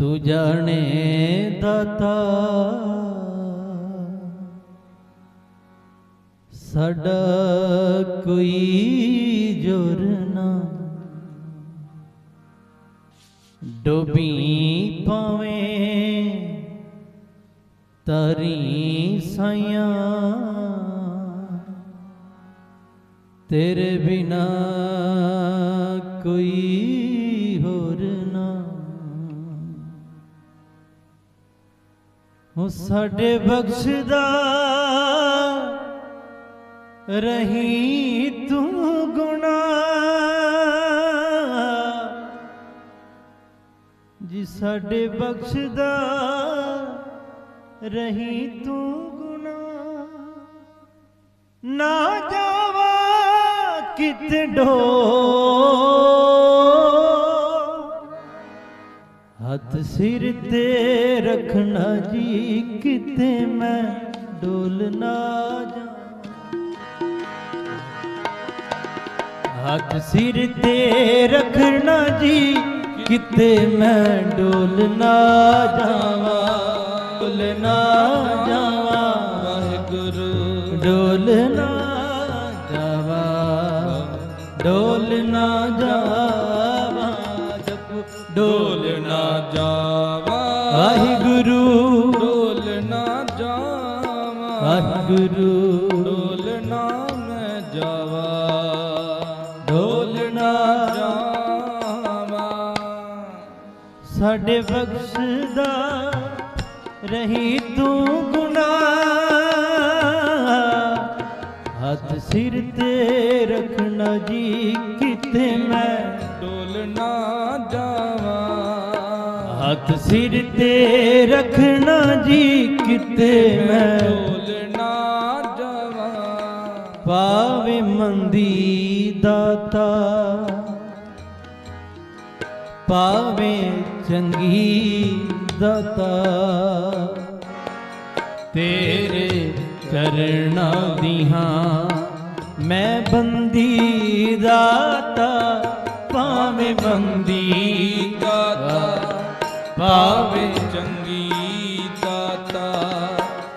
ਤੂੰ ਜਾਣੇ ਦਾਤਾ ਸਾਡਾ ਕੋਈ ਜੁਰ ਨਾ ਡੋਬੀ ਪਾਵੇਂ ਤਰੀ ਸਾਈਆਂ ਤੇਰੇ ਬਿਨਾ ਕੋਈ ਸਾਡੇ ਬਖਸ਼ਦਾ ਰਹੀ ਤੂੰ ਗੁਣਾ। ਜੀ ਸਾਡੇ ਬਖਸ਼ਦਾ ਰਹੀ ਤੂੰ ਗੁਣਾ। ਨਾ ਜਾਵਾ ਕਿਤ ਡੋ ਹੱਥ ਸਿਰ ਤੇ ਰੱਖਣਾ ਜੀ, ਕਿਤੇ ਮੈਂ ਡੋਲ ਨਾ ਜਾ ਹੱਥ ਸਿਰ ਤੇ ਰੱਖਣਾ ਜੀ, ਕਿਤੇ ਮੈਂ ਡੋਲ ਨਾ ਜਾਵਾਂ। ਡੋਲ ਨਾ ਜਾਵਾਂ, ਵਾਹਿਗੁਰੂ। ਡੋਲ ਨਾ ਜਾਵਾਂ, ਡੋਲ ਨਾ ਜਾਵਾਂ। ਜਪ, ਡੋਲ ਵਾਹਿਗੁਰੂ। ਡੋਲ ਨਾ ਜਾਵਾ। ਵਾਹਿਗੁਰੂ। ਡੋਲ ਨਾ ਮੈਂ ਜਾਵਾ। ਡੋਲ ਨਾ ਜਾਵਾ। ਸਾਡੇ ਬਖਸ਼ਦਾ ਰਹੀ ਤੂੰ ਗੁਨਾਹ। ਹੱਥ ਸਿਰ ਤੇ ਰੱਖਣਾ ਜੀ ਕਿਤੇ ਮੈਂ। ਡੋਲ ਨਾ ਜਾਵਾ ਹੱਥ ਸਿਰ ਤੇ ਰੱਖਣਾ ਜੀ ਕਿਤੇ ਮੈਂ। ਡੋਲ ਨਾ ਜਾਵਾ। ਪਾਵੇ ਮੰਦੀ ਦਾਤਾ ਪਾਵੇ ਚੰਗੀ ਦਾਤਾ ਤੇਰੇ ਚਰਨਾਂ ਦੀਆਂ ਮੈਂ ਬੰਦੀ ਦਾਤਾ ਪਾਵੇ ਬੰਦੀ ਭਾਵੇ ਚੰਗੀ ਦਾਤਾ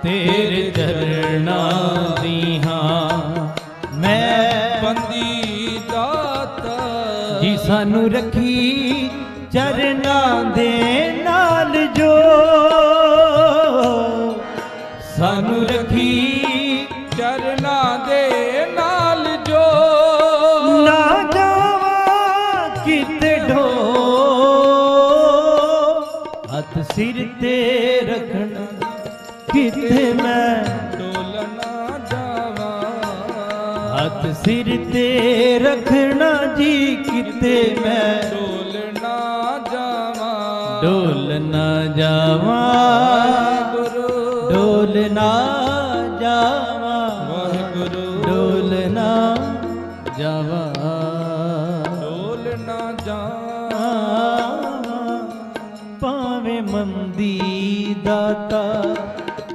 ਤੇਰੇ ਚਰਨਾਂ ਹਾਂ। ਮੈਂ ਬੰਦੀ ਦਾਤਾ ਜੀ ਸਾਨੂੰ ਰੱਖੀ ਚਰਨਾਂ ਦੇ ਸਿਰ ਤੇ ਰੱਖਣਾ ਜੀ ਕਿਤੇ ਮੈਂ ਡੋਲਣਾ ਜਾਵਾ। ਡੋਲ ਨਾ ਜਾਵਾਂ। ਗੁਰੂ ਡੋਲ ਨਾ ਜਾਵਾਂ। ਵਾਹਿਗੁਰੂ। ਡੋਲ ਨਾ ਜਾਵਾਂ। ਡੋਲਣਾ ਜਾਵਾ। ਪਾਵੇਂ ਮੰਦੀ ਦਾਤਾ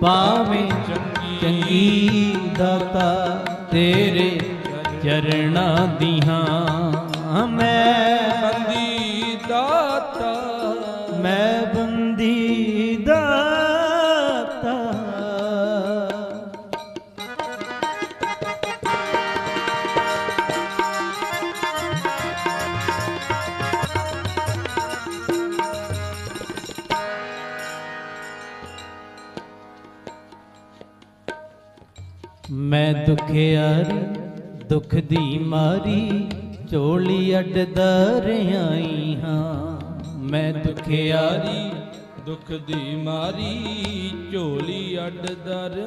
ਪਾਵੇਂ ਚੰਗੀ ਚੰਗੀ ਦਾਤਾ ਤੇਰੇ ਚਰਨਾਂ ਦੀਆਂ। ਮੈਂ ਬੰਦੀ ਦਾਤਾ। ਮੈਂ ਬੰਦੀ ਦਾਤਾ। ਮੈਂ ਦੁਖਿਆਰੀ ਮਾਰੀ ਚੋਲੀ ਅੱਡ ਦਰਿਆਈ ਹਾਂ। ਮੈਂ ਦੁਖਿਆਰੀ ਦੁੱਖ ਦੀ ਮਾਰੀ ਝੋਲੀ ਅੱਡ ਦਰ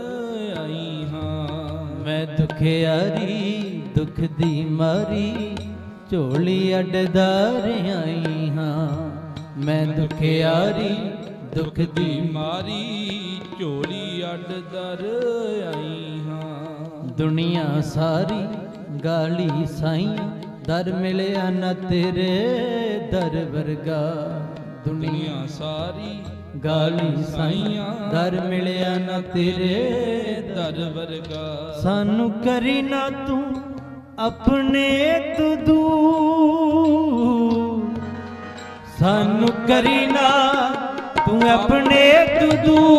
ਆਈ ਹਾਂ। ਮੈਂ ਦੁਖਿਆਰੀ ਦੁੱਖ ਦੀ ਮਾਰੀ ਝੋਲੀ ਅੱਡ ਦਰਿਆਈ ਹਾਂ। ਮੈਂ ਦੁਖਿਆਰੀ ਦੁੱਖ ਦੀ ਦੀ ਮਾਰੀ ਝੋਲੀ ਅੱਡ ਦਰ ਆਈ ਹਾਂ। ਦੁਨੀਆ ਸਾਰੀ ਗਾਲੀ ਸਾਈਆਂ ਦਰ ਮਿਲਿਆ ਨਾ ਤੇਰੇ ਦਰ ਵਰਗਾ ਦੁਨੀਆ ਸਾਰੀ ਗਾਲੀ ਸਾਈਆਂ ਦਰ ਮਿਲਿਆ ਨਾ ਤੇਰੇ ਦਰ ਵਰਗਾ ਸਾਨੂੰ ਕਰੀ ਨਾ ਤੂੰ ਆਪਣੇ ਤੂੰ ਦੂਰ। ਸਾਨੂੰ ਕਰੀ ਨਾ ਤੂੰ ਆਪਣੇ ਤੂੰ ਦੂਰ।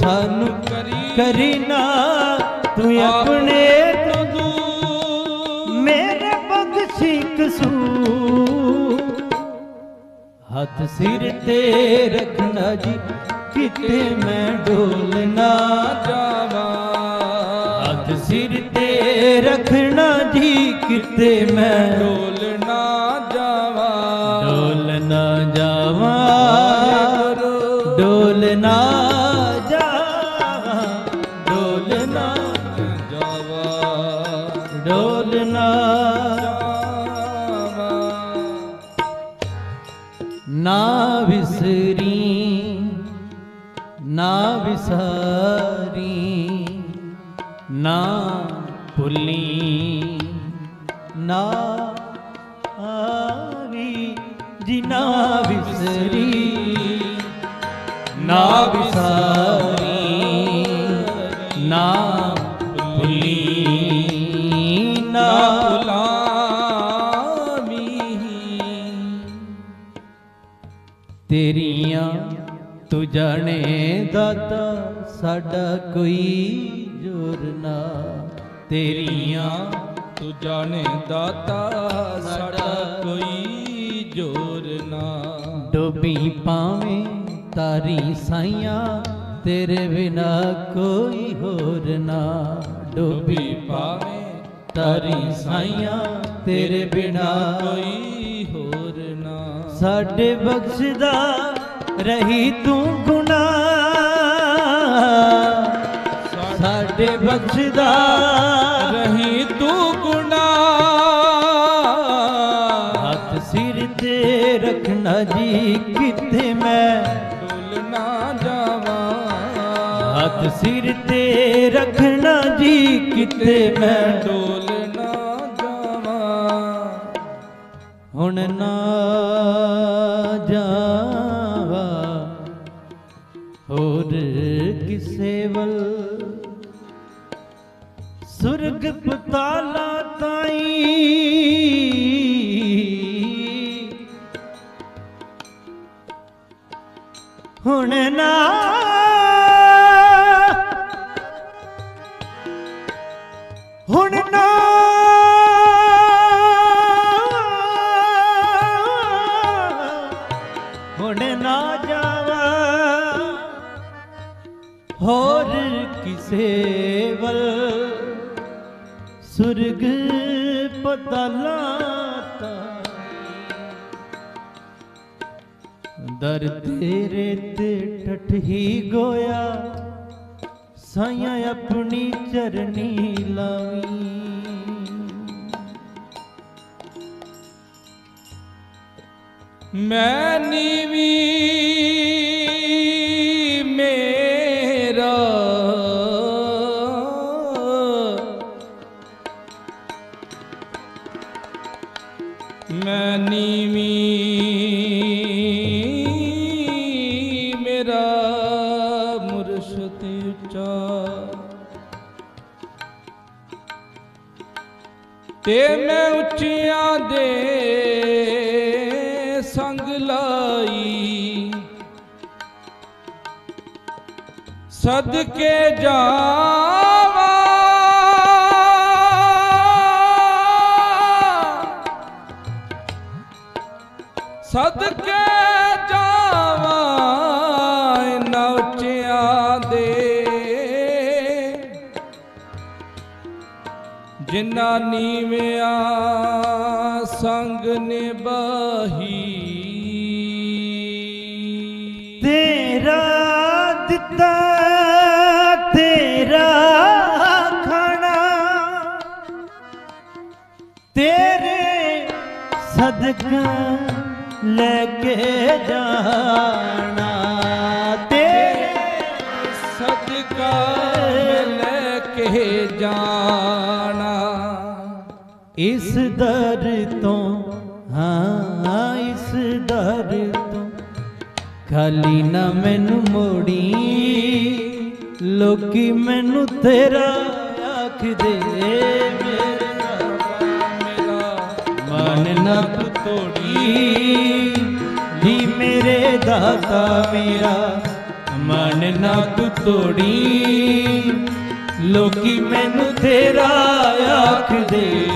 ਸਾਨੂੰ ਕਰੀ ਕਰੀ ਨਾ ਤੂੰ ਆਪਣੇ ਤੂੰ ਦੂਰ। ਮੇਰੇ ਬਖਸ਼ੀ ਕਸੂਰ। ਹੱਥ ਸਿਰ ਤੇ ਰੱਖਣਾ ਜੀ ਕਿਤੇ ਮੈਂ ਡੋਲ ਨਾ ਜਾਵਾਂ। ਹੱਥ ਸਿਰ ਤੇ ਰੱਖਣਾ ਜੀ ਕਿਤੇ ਮੈਂ ਡੋਲ ਨਾ ਨਾ ਭੁੱਲੀ, ਨਾ ਆਵੀ ਜੀ ਨਾ ਵਿਸਰੀ, ਨਾ ਵਿਸਾਰੀ, ਨਾ ਭੁੱਲੀ, ਨਾ ਨਾ ਤੇਰੀਆਂ ਤੂੰ ਜਾਣੇ ਦਾਤਾ, ਸਾਡਾ ਕੋਈ ਤੇਰੀਆਂ ਤੂੰ ਜਾਣੇ ਦਾਤਾ ਸਾਡਾ ਕੋਈ ਜੋਰ ਨਾ। ਡੋਬੀ ਪਾਵੇਂ ਤਾਰੀ ਸਾਈਆਂ ਤੇਰੇ ਬਿਨਾ ਕੋਈ ਹੋਰ ਨਾ। ਡੋਬੀ ਪਾਵੇਂ ਤਾਰੀ ਸਾਈਆਂ ਤੇਰੇ ਬਿਨਾ ਕੋਈ ਹੋਰ ਨਾ। ਸਾਡੇ ਬਖਸ਼ਦਾ ਰਹੀ ਤੂੰ ਗੁਨਾਹ। ਸਾਡੇ ਬਖਸ਼ਦਾ ਰਹੀ ਤੂੰ ਗੁਨਾਹ ਹੱਥ ਸਿਰ ਤੇ ਰੱਖਣਾ ਜੀ ਕਿਤੇ ਮੈਂ ਡੁੱਲ ਨਾ ਜਾਵਾਂ। ਹੱਥ ਸਿਰ ਤੇ ਰੱਖਣਾ ਜੀ ਕਿਤੇ ਮੈਂ ਡੋਲ ਨਾ ਜਾਵਾਂ। ਹੁਣ ਨਾ ਜਾਵਾ। ਹੋਰ ਕਿਸੇ ਵੱਲ ਸੁਰਗ ਪਤਾਲਾ ਤਾਈ। ਹੁਣ ਦਰ ਤੇਰੇ ਤੇ ਟਠੀ ਗੋਇਆ ਸਾਈਆਂ ਆਪਣੀ ਚਰਨੀ ਲਾਵੀ। ਮੈਂ ਨੀਵੀ ਤੇ ਮੈਂ ਉੱਚੀਆਂ ਦੇ ਸੰਗ ਲਾਈ। ਸਦਕੇ ਜਾਵਾ। ਸਦਕੇ ਜਿਨ੍ਹਾਂ ਨੀਵਿਆਂ ਸੰਗ ਨਿਭਾਹੀ। ਤੇਰਾ ਦਿੱਤਾ ਤੇਰਾ ਖਾਣਾ। ਤੇਰੇ ਸਦਕਾ ਲੈ ਕੇ ਜਾਣਾ। ਇਸ ਦਰ ਤੋਂ, ਹਾਂ, ਇਸ ਦਰ ਤੋਂ। ਖਾਲੀ ਨਾ ਮੈਨੂੰ ਮੋੜੀ, ਲੋਕੀ ਮੈਨੂੰ ਤੇਰਾ ਆਖਦੇ ਮੇਰਾ ਮੇਰਾ ਮਨ ਨਾ ਤੋੜੀ ਜੀ ਮੇਰੇ ਦਾਤਾ ਮੇਰਾ। ਮਨ ਨਾ ਤੂੰ ਤੋੜੀ, ਲੋਕੀ ਮੈਨੂੰ ਤੇਰਾ ਆਖਦੇ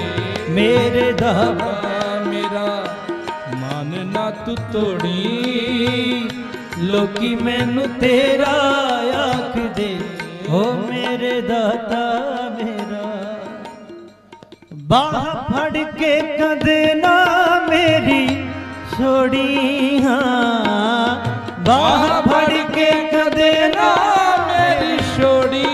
ਮੇਰੇ ਦਾਤਾ ਮੇਰਾ ਮਨ ਨਾ ਤੂੰ ਤੋੜੀ। ਲੋਕੀ ਮੈਨੂੰ ਤੇਰਾ ਆਖਦੇ, ਹੋ ਮੇਰੇ ਦਾਤਾ ਮੇਰਾ। ਬਾਹ ਫੜ ਕੇ ਕਦੇ ਨਾ ਮੇਰੀ ਛੋੜੀ ਹਾਂ ਬਾਹ ਫੜ ਕੇ ਕਦੇ ਨਾ ਮੇਰੀ ਛੋੜੀ।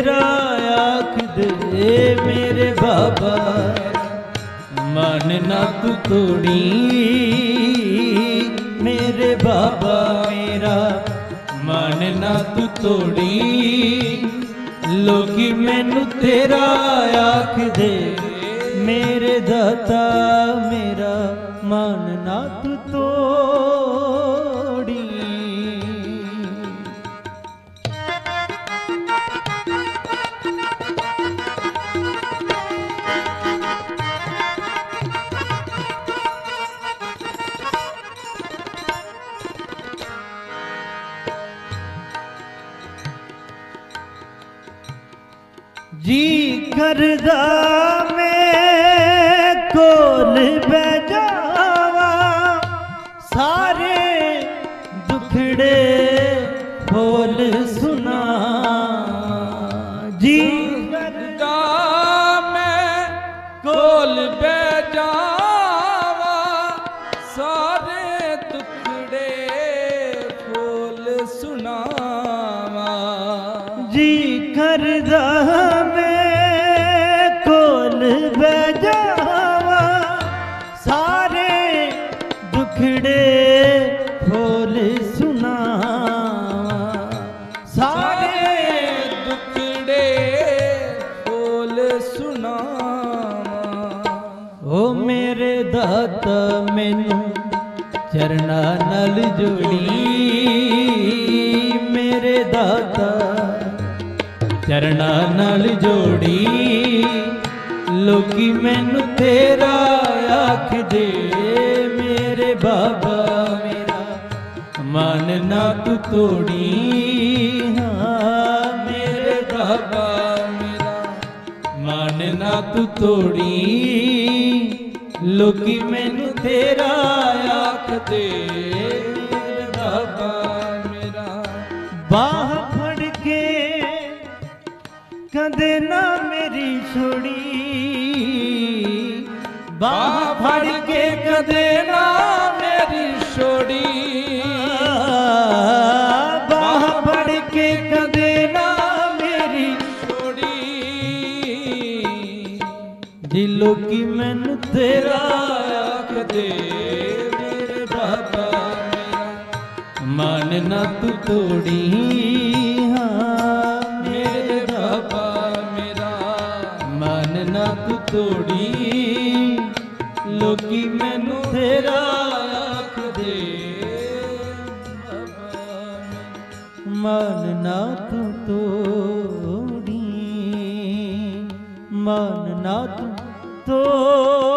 ਤੇਰਾ ਆਖਦੇ ਮੇਰੇ ਬਾਬਾ, ਮਨ ਨਾ ਤੂੰ ਤੋੜੀ। ਮੇਰੇ ਬਾਬਾ, ਮੇਰਾ ਮਨ ਨਾ ਤੂੰ ਤੋੜੀ। ਲੋਕੀ ਮੈਨੂੰ ਤੇਰਾ ਆਖਦੇ ਮੇਰੇ ਦਾਤਾ, ਮੇਰਾ ਮਨ ਨਾ ਤੂੰ ਤੋੜੀ ਕਰਦਾ ਮੈਂ ਕੋਲ ਬਹਿ ਜਾਵਾਂ ਜੋੜੀ ਮੇਰੇ ਦਾਤਾ। ਚਰਨਾਂ ਨਾਲ ਜੋੜੀ, ਲੋਕੀ ਮੈਨੂੰ ਤੇਰਾ ਆਖਦੇ, ਮੇਰੇ ਬਾਬਾ ਮੇਰਾ, ਮਨ ਨਾ ਤੂੰ ਤੋੜੀ, ਹਾਂ ਮੇਰੇ ਬਾਬਾ ਮੇਰਾ। ਮਨ ਨਾ ਤੂੰ ਤੋੜੀ, ਲੋਕੀ ਮੈਨੂੰ ਤੇਰਾ ਆਖਦੇ ਬਾਹ ਫੜ ਕੇ ਕਦੇ ਨਾ ਮੇਰੀ ਛੋੜੀ। ਬਾਹ ਫੜ ਕੇ ਕਦੇ ਨਾ ਮੇਰੀ ਛੋੜੀ। ਜੀ ਲੋਕੀ ਮੈਨੂੰ ਤੇਰਾ ਆਖਦੇ, ਮੇਰੇ ਬਾਬਾ ਮੇਰਾ, ਮਨ ਨਾ ਤੂੰ ਤੋੜੀ ਹਾਂ। ਮੇਰੇ ਬਾਬਾ ਮੇਰਾ, ਮਨ ਨਾ ਤੂੰ ਤੋੜੀ ਲੋਕੀ ਮੈਨੂੰ ਤੇਰਾ ਆਖਦੇ ਮਨ ਨਾ ਤੂੰ ਤੋੜੀ ਮਨ ਨਾ ਤੂੰ ਤੋੜੀ।